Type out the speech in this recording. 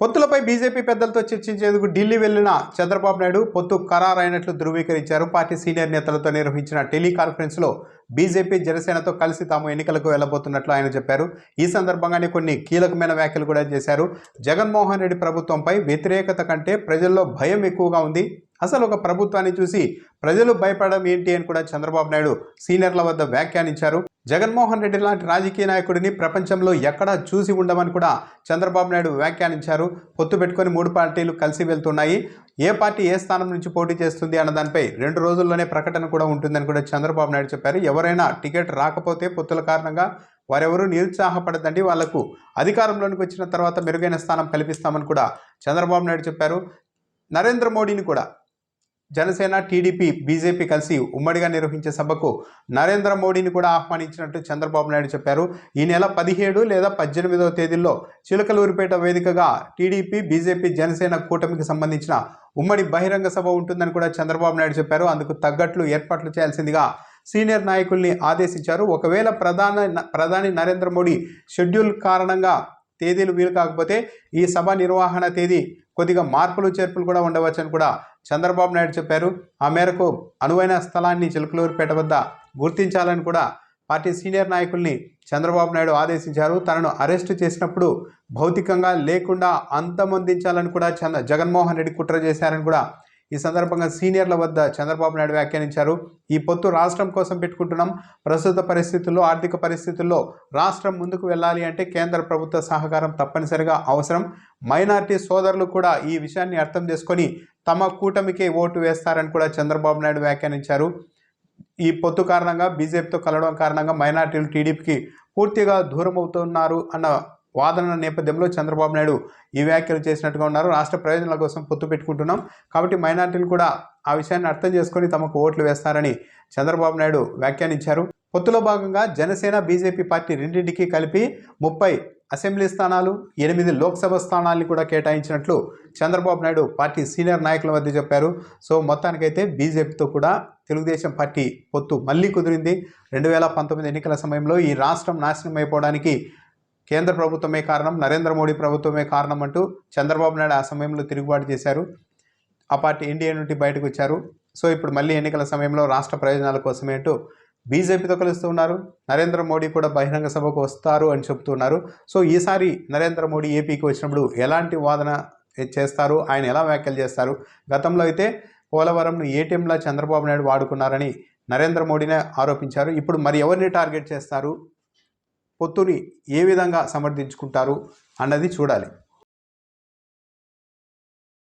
పొత్తులపై BJP పెద్దలతో చర్చించేందుకు ఢిల్లీ వెళ్ళిన చంద్రబాబు నాయుడు పొత్తు ఖరారైనట్లు ధృవీకరించారు. పార్టీ సీనియర్ నేతలతో నిర్వహించిన టెలికాన్ఫరెన్స్లో బీజేపీ జనసేనతో కలిసి తాము ఎన్నికలకు వెళ్ళబోతున్నట్లు ఆయన చెప్పారు. ఈ సందర్భంగానే కొన్ని కీలకమైన వ్యాఖ్యలు కూడా చేశారు. జగన్మోహన్ రెడ్డి ప్రభుత్వంపై వ్యతిరేకత కంటే ప్రజల్లో భయం ఎక్కువగా ఉంది. అసలు ఒక ప్రభుత్వాన్ని చూసి ప్రజలు భయపడడం ఏంటి అని కూడా చంద్రబాబు నాయుడు సీనియర్ల వద్ద వ్యాఖ్యానించారు. జగన్మోహన్ రెడ్డి లాంటి రాజకీయ నాయకుడిని ప్రపంచంలో ఎక్కడా చూసి ఉండమని కూడా చంద్రబాబు నాయుడు వ్యాఖ్యానించారు. పొత్తు పెట్టుకొని మూడు పార్టీలు కలిసి వెళ్తున్నాయి. ఏ పార్టీ ఏ స్థానం నుంచి పోటీ చేస్తుంది అన్న దానిపై రెండు రోజుల్లోనే ప్రకటన కూడా ఉంటుందని కూడా చంద్రబాబు నాయుడు చెప్పారు. ఎవరైనా టికెట్ రాకపోతే పొత్తుల కారణంగా వారెవరూ నిరుత్సాహపడదండి వాళ్ళకు అధికారంలోనికి వచ్చిన తర్వాత మెరుగైన స్థానం కల్పిస్తామని కూడా చంద్రబాబు నాయుడు చెప్పారు. నరేంద్ర మోడీని కూడా జనసేన టీడీపీ బీజేపీ కలిసి ఉమ్మడిగా నిర్వహించే సభకు నరేంద్ర మోడీని కూడా ఆహ్వానించినట్టు చంద్రబాబు నాయుడు చెప్పారు. ఈ నెల పదిహేడు లేదా పద్దెనిమిదవ తేదీల్లో చిలకలూరిపేట వేదికగా టీడీపీ బీజేపీ జనసేన కూటమికి సంబంధించిన ఉమ్మడి బహిరంగ సభ ఉంటుందని కూడా చంద్రబాబు నాయుడు చెప్పారు. అందుకు తగ్గట్లు ఏర్పాట్లు చేయాల్సిందిగా సీనియర్ నాయకుల్ని ఆదేశించారు. ఒకవేళ ప్రధాన ప్రధాని నరేంద్ర మోడీ షెడ్యూల్ కారణంగా తేదీలు వీలు కాకపోతే ఈ సభ నిర్వహణ తేదీ కొద్దిగా మార్పులు చేర్పులు కూడా ఉండవచ్చని కూడా చంద్రబాబు నాయుడు చెప్పారు. ఆ మేరకు అనువైన స్థలాన్ని చిలుకలూరుపేట వద్ద గుర్తించాలని కూడా పార్టీ సీనియర్ నాయకుల్ని చంద్రబాబు నాయుడు ఆదేశించారు. తనను అరెస్టు చేసినప్పుడు భౌతికంగా లేకుండా అంతమొందించాలని కూడా చంద్ర జగన్మోహన్ రెడ్డి కుట్ర చేశారని కూడా ఈ సందర్భంగా సీనియర్ల వద్ద చంద్రబాబు నాయుడు వ్యాఖ్యానించారు. ఈ పొత్తు రాష్ట్రం కోసం పెట్టుకుంటున్నాం. ప్రస్తుత పరిస్థితుల్లో ఆర్థిక పరిస్థితుల్లో రాష్ట్రం ముందుకు వెళ్ళాలి అంటే కేంద్ర ప్రభుత్వ సహకారం తప్పనిసరిగా అవసరం. మైనార్టీ సోదరులు కూడా ఈ విషయాన్ని అర్థం చేసుకొని తమ కూటమికే ఓటు వేస్తారని కూడా చంద్రబాబు నాయుడు వ్యాఖ్యానించారు. ఈ పొత్తు కారణంగా బీజేపీతో కలవడం కారణంగా మైనార్టీలు టీడీపీకి పూర్తిగా దూరం అవుతున్నారు అన్న వాదన నేపథ్యంలో చంద్రబాబు నాయుడు ఈ వ్యాఖ్యలు చేసినట్టుగా ఉన్నారు. రాష్ట్ర ప్రయోజనాల కోసం పొత్తు పెట్టుకుంటున్నాం. కాబట్టి మైనార్టీలు కూడా ఆ విషయాన్ని అర్థం చేసుకొని తమకు ఓట్లు వేస్తారని చంద్రబాబు నాయుడు వ్యాఖ్యానించారు. పొత్తులో భాగంగా జనసేన బీజేపీ పార్టీ రెండింటికి కలిపి ముప్పై అసెంబ్లీ స్థానాలు ఎనిమిది లోక్సభ స్థానాల్ని కూడా కేటాయించినట్లు చంద్రబాబు నాయుడు పార్టీ సీనియర్ నాయకుల వద్ద చెప్పారు. సో మొత్తానికైతే బీజేపీతో కూడా తెలుగుదేశం పార్టీ పొత్తు మళ్ళీ కుదిరింది. రెండు వేల పంతొమ్మిది ఎన్నికల సమయంలో ఈ రాష్ట్రం నాశనం అయిపోవడానికి కేంద్ర ప్రభుత్వమే కారణం నరేంద్ర మోడీ ప్రభుత్వమే కారణం అంటూ చంద్రబాబు నాయుడు ఆ సమయంలో తిరుగుబాటు చేశారు. ఆ పార్టీ ఎన్డీఏ నుండి బయటకు వచ్చారు. సో ఇప్పుడు మళ్ళీ ఎన్నికల సమయంలో రాష్ట్ర ప్రయోజనాల కోసమే అంటూ బీజేపీతో కలుస్తూ ఉన్నారు. నరేంద్ర మోడీ కూడా బహిరంగ సభకు వస్తారు అని చెబుతున్నారు సో ఈసారి నరేంద్ర మోడీ ఏపీకి వచ్చినప్పుడు ఎలాంటి వాదన చేస్తారు? ఆయన ఎలా వ్యాఖ్యలు చేస్తారు? గతంలో అయితే పోలవరంను ఏటీఎంలా చంద్రబాబు నాయుడు వాడుకున్నారని నరేంద్ర మోడీనే ఆరోపించారు. ఇప్పుడు మరి ఎవరిని టార్గెట్ చేస్తారు? పొత్తుని ఏ విధంగా సమర్థించుకుంటారు అన్నది చూడాలి.